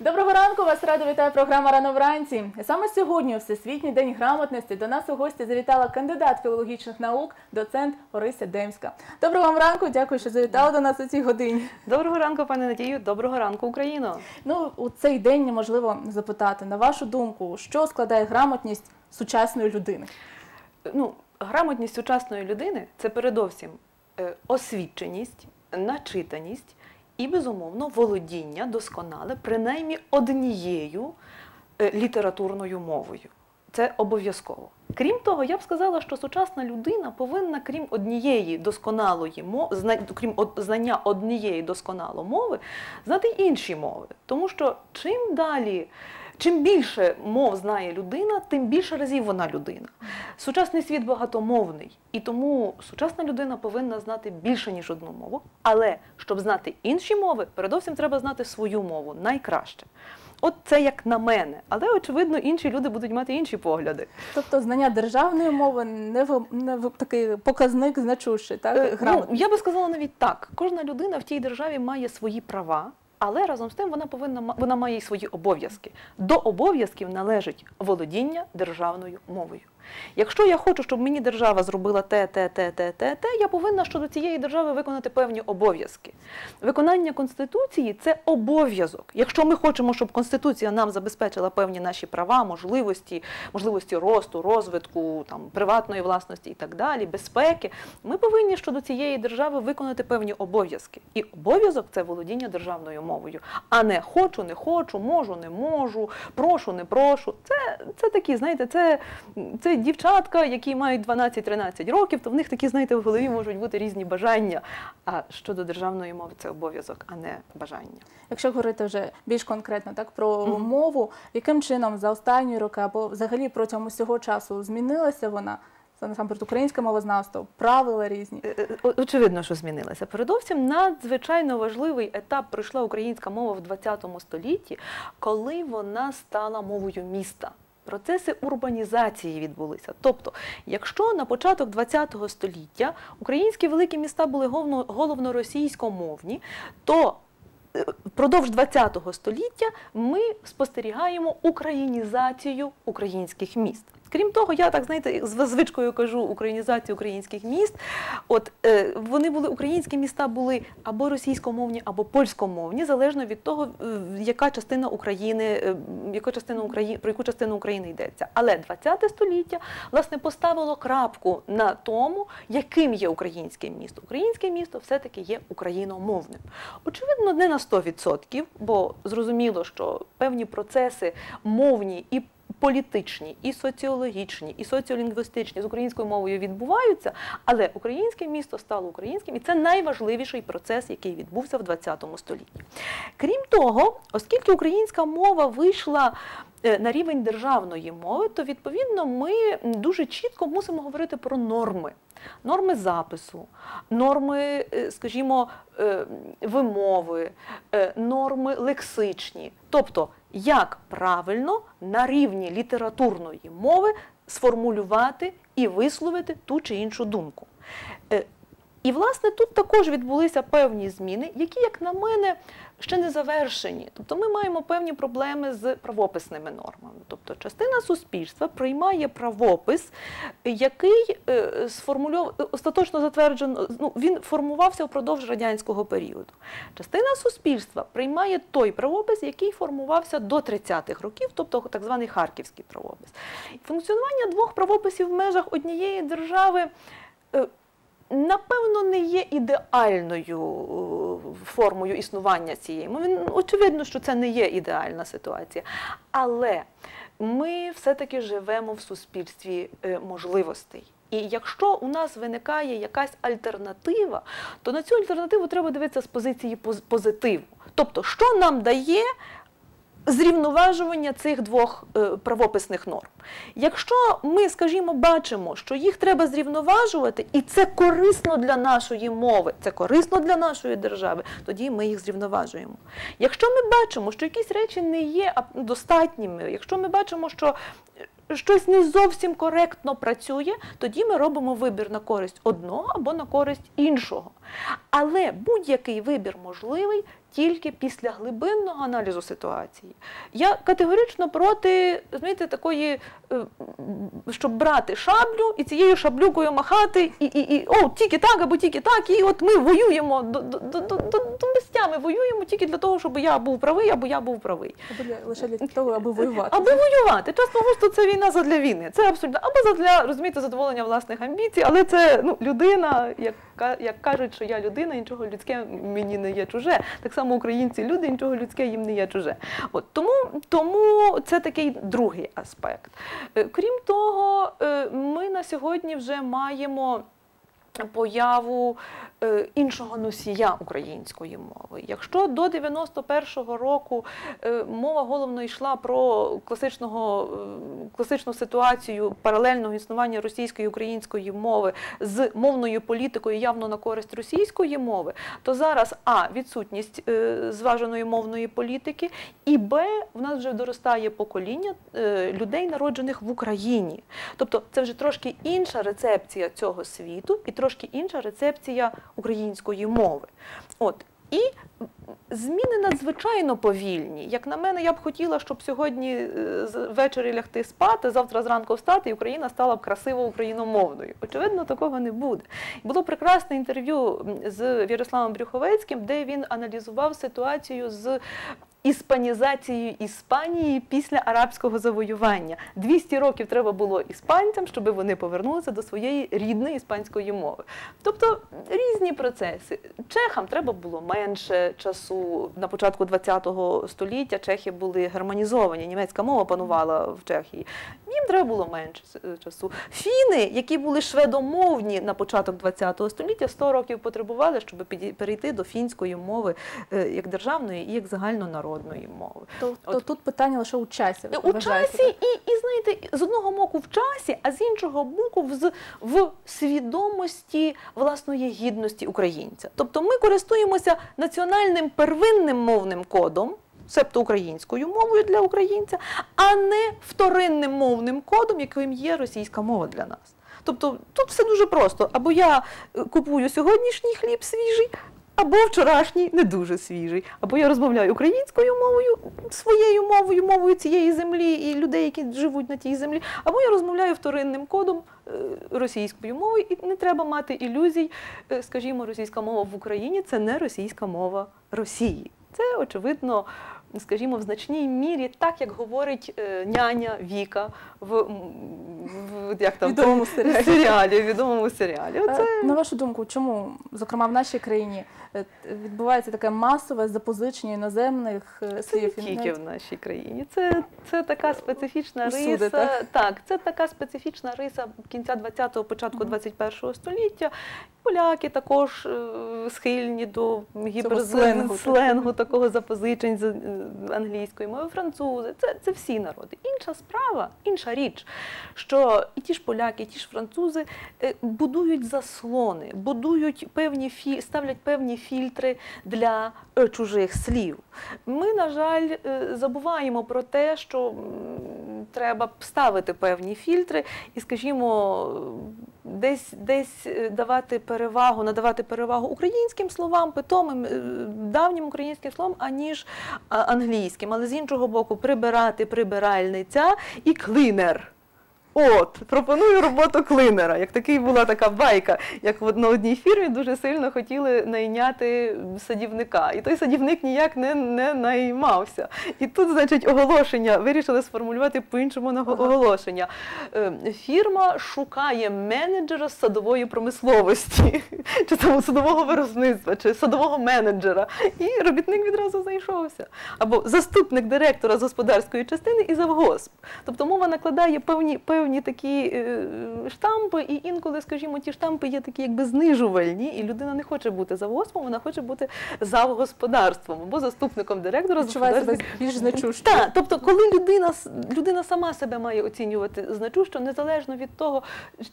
Доброго ранку! Вас радо вітає програма Рано вранці. Саме сьогодні, у Всесвітній день грамотності, до нас у гості завітала кандидат філологічних наук, доцент Орися Демська. Доброго вам ранку, дякую, що завітали до нас у цій годині. Доброго ранку, пане Надію. Доброго ранку, Україно. Ну, у цей день неможливо запитати, на вашу думку, що складає грамотність сучасної людини? Ну, грамотність сучасної людини це передовсім е, освіченість, начитаність і, безумовно, володіння досконале, принаймні однією е, літературною мовою. Це обов'язково. Крім того, я б сказала, що сучасна людина повинна, крім однієї досконалої мови, крім знання однієї досконалої мови, знати інші мови. Тому що чим далі, чим більше мов знає людина, тим більше разів вона людина. Сучасний світ багатомовний, і тому сучасна людина повинна знати більше, ніж одну мову. Але щоб знати інші мови, передовсім треба знати свою мову найкраще. От це як на мене, але очевидно, інші люди будуть мати інші погляди. Тобто знання державної мови не, в, не в, такий показник значущий, так? Е, Ну, я би сказала навіть так: кожна людина в тій державі має свої права. Але разом з тим вона повинна вона має свої обов'язки. До обов'язків належить володіння державною мовою. Якщо я хочу, щоб мені держава зробила те, те, те, те, те, те, я повинна щодо цієї держави виконати певні обов'язки. Виконання конституції це обов'язок. Якщо ми хочемо, щоб конституція нам забезпечила певні наші права, можливості, можливості росту, розвитку, там приватної власності і так далі, безпеки, ми повинні щодо цієї держави виконати певні обов'язки. І обов'язок це володіння державною мовою, а не хочу, не хочу, можу, не можу, прошу, не прошу. Це, це такі, знаєте, це, це дівчатка, які мають 12-13 років, то в них такі, знаєте, в голові можуть бути різні бажання. А щодо державної мови це обов'язок, а не бажання. Якщо говорити вже більш конкретно так про Мгм. мову, яким чином за останні роки або взагалі протягом усього часу змінилася вона? Насамперед українське мовознавство, правила різні. Е, е, Очевидно, що змінилося. Передовсім надзвичайно важливий етап пройшла українська мова в ХХ столітті, коли вона стала мовою міста. Процеси урбанізації відбулися. Тобто, якщо на початок ХХ століття українські великі міста були головно, російськомовні, то е, впродовж ХХ століття ми спостерігаємо українізацію українських міст. Крім того, я так знаєте, з звичкою кажу українізацію українських міст. От е, вони були українські міста були або російськомовні, або польськомовні, залежно від того, е, яка частина України, е, яка частина України, про яку частину України йдеться. Але ХХ століття власне поставило крапку на тому, яким є українське місто. Українське місто все-таки є україномовним. Очевидно, не на 100%, бо зрозуміло, що певні процеси мовні і політичні, і соціологічні, і соціолінгвістичні з українською мовою відбуваються, але українське місто стало українським, і це найважливіший процес, який відбувся в ХХ столітті. Крім того, оскільки українська мова вийшла е, на рівень державної мови, то відповідно ми дуже чітко мусимо говорити про норми. Норми запису, норми, е, скажімо, е, вимови, е, норми лексичні. Тобто, як правильно на рівні літературної мови сформулювати і висловити ту чи іншу думку. І, власне, тут також відбулися певні зміни, які, як на мене, ще не завершені. Тобто ми маємо певні проблеми з правописними нормами. Тобто частина суспільства приймає правопис, який е, сформульов... остаточно затверджено, ну, він формувався впродовж радянського періоду. Частина суспільства приймає той правопис, який формувався до 30-х років, тобто так званий харківський правопис. Функціонування двох правописів в межах однієї держави. Напевно, не є ідеальною е, формою існування цієї мови. Очевидно, що це не є ідеальна ситуація. Але ми все-таки живемо в суспільстві е, можливостей. І якщо у нас виникає якась альтернатива, то на цю альтернативу треба дивитися з позиції поз- позитиву. Тобто, що нам дає зрівноважування цих двох е, правописних норм. Якщо ми, скажімо, бачимо, що їх треба зрівноважувати, і це корисно для нашої мови, це корисно для нашої держави, тоді ми їх зрівноважуємо. Якщо ми бачимо, що якісь речі не є достатніми, якщо ми бачимо, що е, щось не зовсім коректно працює, тоді ми робимо вибір на користь одного або на користь іншого. Але будь-який вибір можливий тільки після глибинного аналізу ситуації. Я категорично проти знаєте, такої, е, щоб брати шаблю і цією шаблюкою махати, і, і, і о, тільки так або тільки так, і от ми воюємо до, до, до, до, до місцями, воюємо тільки для того, щоб я був правий, або я був правий. Або для, лише для того, аби воювати. Аби воювати. Чесно густо це війна задля війни. Це абсолютно або задля розумієте, задоволення власних амбіцій, але це ну, людина, яка як кажуть, що я людина, нічого людське мені не є чуже. Так само українці люди, нічого людське їм не є чуже. От тому, тому це такий другий аспект. Е, Крім того, е, ми на сьогодні вже маємо. Появу е, іншого носія української мови. Якщо до 91-го року е, мова головно йшла про класичного, е, класичну ситуацію паралельного існування російської і української мови з мовною політикою явно на користь російської мови, то зараз а відсутність зваженої мовної політики, і б в нас вже доростає покоління людей, народжених в Україні. Тобто це вже трошки інша рецепція цього світу і трошки інша рецепція української мови. От і зміни надзвичайно повільні. Як на мене, я б хотіла, щоб сьогодні е, ввечері лягти спати, завтра зранку встати, і Україна стала б красиво україномовною. Очевидно, такого не буде. Було прекрасне інтерв'ю з В'ячеславом Брюховецьким, де він аналізував ситуацію з. Іспанізацією Іспанії після арабського завоювання 200 років треба було іспанцям, щоб вони повернулися до своєї рідної іспанської мови. Тобто різні процеси. Чехам треба було менше часу. На початку ХХ століття чехи були германізовані, німецька мова панувала в Чехії. Їм треба було менше часу. Фіни, які були шведомовні на початок ХХ століття, 100 років потребували, щоб перейти до фінської мови е, як державної і як загальнонародної мови. То, От. то тут питання лише у часі. У часі так? і, і знаєте, з одного боку в часі, а з іншого боку, в, в свідомості власної гідності українця. Тобто ми користуємося національним первинним мовним кодом. Себто українською мовою для українця, а не вторинним мовним кодом, яким є російська мова для нас. Тобто тут все дуже просто. Або я е, купую сьогоднішній хліб свіжий, або вчорашній не дуже свіжий. Або я розмовляю українською мовою, своєю мовою, мовою цієї землі і людей, які живуть на тій землі, або я розмовляю вторинним кодом е, російською мовою, і не треба мати ілюзій. Е, Скажімо, російська мова в Україні це не російська мова Росії. Це очевидно. Скажімо, в значній мірі, так як говорить е, няня Віка в, в як там Відомому серіалі. серіалі, відомому серіалі. Е, Оце На вашу думку, чому, зокрема, в нашій країні е, відбувається таке масове запозичення іноземних е, Це не тільки в нашій країні. Це, це така специфічна Усюди, риса. так? Так, це така специфічна риса кінця 20-го, початку 21-го століття. Поляки також е, схильні до гіперсленгу сленгу, такого запозичень з е, англійської мови, французи. Це, це всі народи. Інша справа, інша річ, що і ті ж поляки, і ті ж французи е, будують заслони, будують певні фі, ставлять певні фільтри для чужих слів. Ми, на жаль, забуваємо про те, що треба ставити певні фільтри і, скажімо, десь, десь давати перевагу, надавати перевагу українським словам, питомим, е, давнім українським словам, аніж англійським. Але з іншого боку, прибирати прибиральниця і клинер. От, пропоную роботу клинера. Як такий була така байка, як в на одній фірмі дуже сильно хотіли найняти садівника. І той садівник ніяк не, не наймався. І тут, значить, оголошення вирішили сформулювати по-іншому на оголошення. Е, Фірма шукає менеджера з садової промисловості, чи там садового виробництва, чи садового менеджера. І робітник відразу знайшовся. Або заступник директора з господарської частини і завгосп. Тобто мова накладає певні, певні такі е, штампи, і інколи, скажімо, ті штампи є такі якби знижувальні, і людина не хоче бути завгоспом, вона хоче бути завгосподарством або заступником директора з Відчуває себе господарської більш значущо. так, тобто, коли людина, людина сама себе має оцінювати значущо, незалежно від того,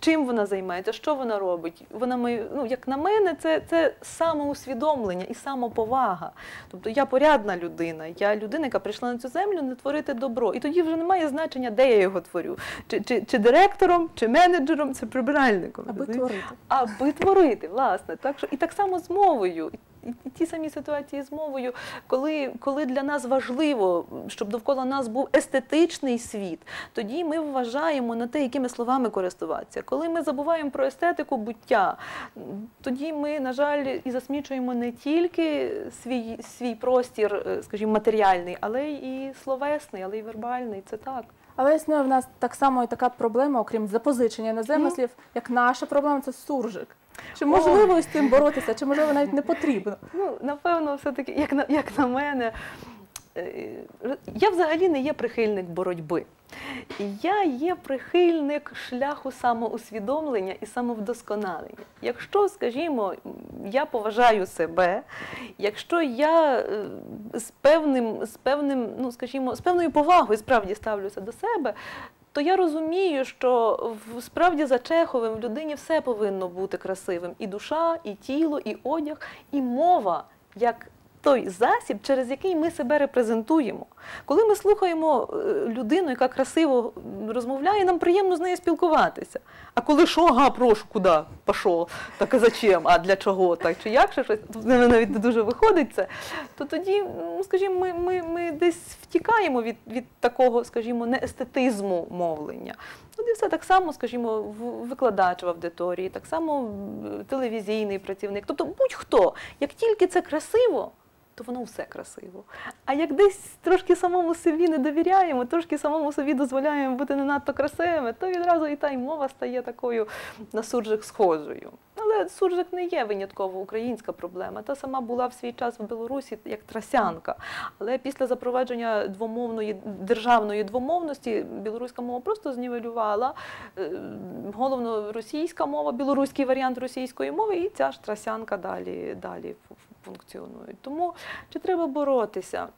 чим вона займається, що вона робить. Вона має, ну, як на мене, це, це самоусвідомлення і самоповага. Тобто я порядна людина, я людина, яка прийшла на цю землю не творити добро. І тоді вже немає значення, де я його творю. Чи, чи чи, чи директором, чи менеджером, чи прибиральником. Аби розумієте? творити. аби творити, власне. Так що і так само з мовою. І, і ті самі ситуації з мовою, коли, коли для нас важливо, щоб довкола нас був естетичний світ, тоді ми вважаємо на те, якими словами користуватися. Коли ми забуваємо про естетику буття, тоді ми, на жаль, і засмічуємо не тільки свій, свій простір, е, скажімо, матеріальний, але і словесний, але й вербальний. Це так. Але існує в нас так само і така проблема, окрім запозичення іноземислів, як наша проблема це суржик. Чи можливо з цим боротися, чи можливо навіть не потрібно? Ну, напевно, все-таки, як на, як на мене, я взагалі не є прихильник боротьби. Я є прихильник шляху самоусвідомлення і самовдосконалення. Якщо, скажімо, я поважаю себе, якщо я е, з певним, з певним, ну скажімо, з певною повагою справді ставлюся до себе, то я розумію, що справді за Чеховим в людині все повинно бути красивим: і душа, і тіло, і одяг, і мова як той засіб, через який ми себе репрезентуємо. Коли ми слухаємо е, людину, яка красиво розмовляє, нам приємно з нею спілкуватися. А коли що, ага, прошу, куди пішов, так а зачем, а для чого, так чи як ще щось, мене навіть не дуже виходить це, то тоді, ну, скажімо, ми, ми, ми десь втікаємо від, від такого, скажімо, неестетизму мовлення. Ну, і все так само, скажімо, викладач в аудиторії, так само телевізійний працівник. Тобто будь-хто, як тільки це красиво, то воно все красиво. А як десь трошки самому собі не довіряємо, трошки самому собі дозволяємо бути не надто красивими, то відразу і та й мова стає такою на суржик схожою. Але суржик не є винятково українська проблема. Та сама була в свій час в Білорусі як трасянка. Але після запровадження двомовної державної двомовності білоруська мова просто знівелювала е, головно російська мова, білоруський варіант російської мови, і ця ж трасянка далі, далі фу- функціонує. Тому чи треба боротися?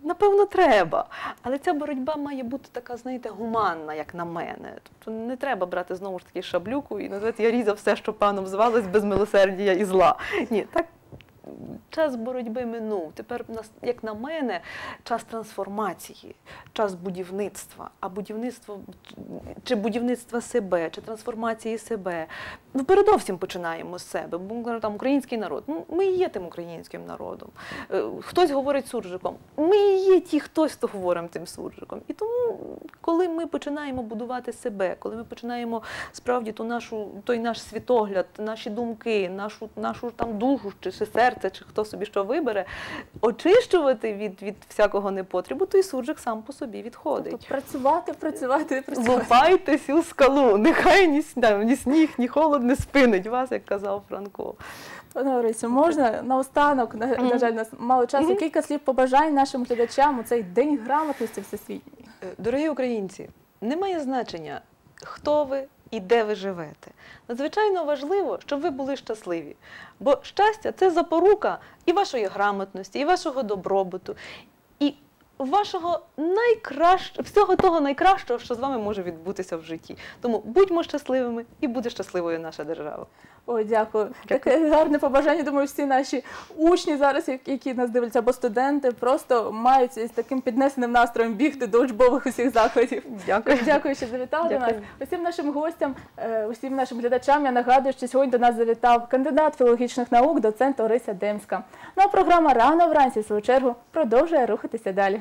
Напевно, треба. Але ця боротьба має бути така, знаєте, гуманна, як на мене. Тобто не треба брати знову ж таки шаблюку і назвати я різав все, що паном звалось без милосердя і зла. Ні, так час боротьби минув. Тепер як на мене, час трансформації, час будівництва. А будівництво чи будівництва себе, чи трансформації себе. Ну, передовсім починаємо з себе. Бо там український народ. Ну, ми і є тим українським народом. Е, Хтось говорить суржиком. Ми і є ті, хтось, хто говоримо тим суржиком. І тому, коли ми починаємо будувати себе, коли ми починаємо справді ту нашу, той наш світогляд, наші думки, нашу, нашу там душу, чи, чи серце, чи хто собі що вибере, очищувати від, від всякого непотребу, то і суржик сам по собі відходить. Тобто працювати, працювати і працювати. Лупайтесь у скалу, нехай ні, ні сніг, ні холод не спинить вас, як казав Франко. Пане Орисю, можна наостанок, на, на жаль, у нас мало часу, кілька слів побажань нашим глядачам у цей день грамотності всесвітній. Е, Дорогі українці, немає значення, хто ви і де ви живете. Надзвичайно важливо, щоб ви були щасливі. Бо щастя це запорука і вашої грамотності, і вашого добробуту, вашого найкращого, всього того найкращого, що з вами може відбутися в житті. Тому будьмо щасливими і буде щасливою наша держава. Ой, дякую. Таке гарне побажання. Думаю, всі наші учні зараз, які- які нас дивляться, або студенти, просто мають з таким піднесеним настроєм бігти до учбових усіх заходів. Дякую. Дякую, що завітали до нас. Усім нашим гостям, е, усім нашим глядачам. Я нагадую, що сьогодні до нас завітав кандидат філологічних наук, доцент Орися Демська. Ну а програма рано вранці, в свою чергу, продовжує рухатися далі.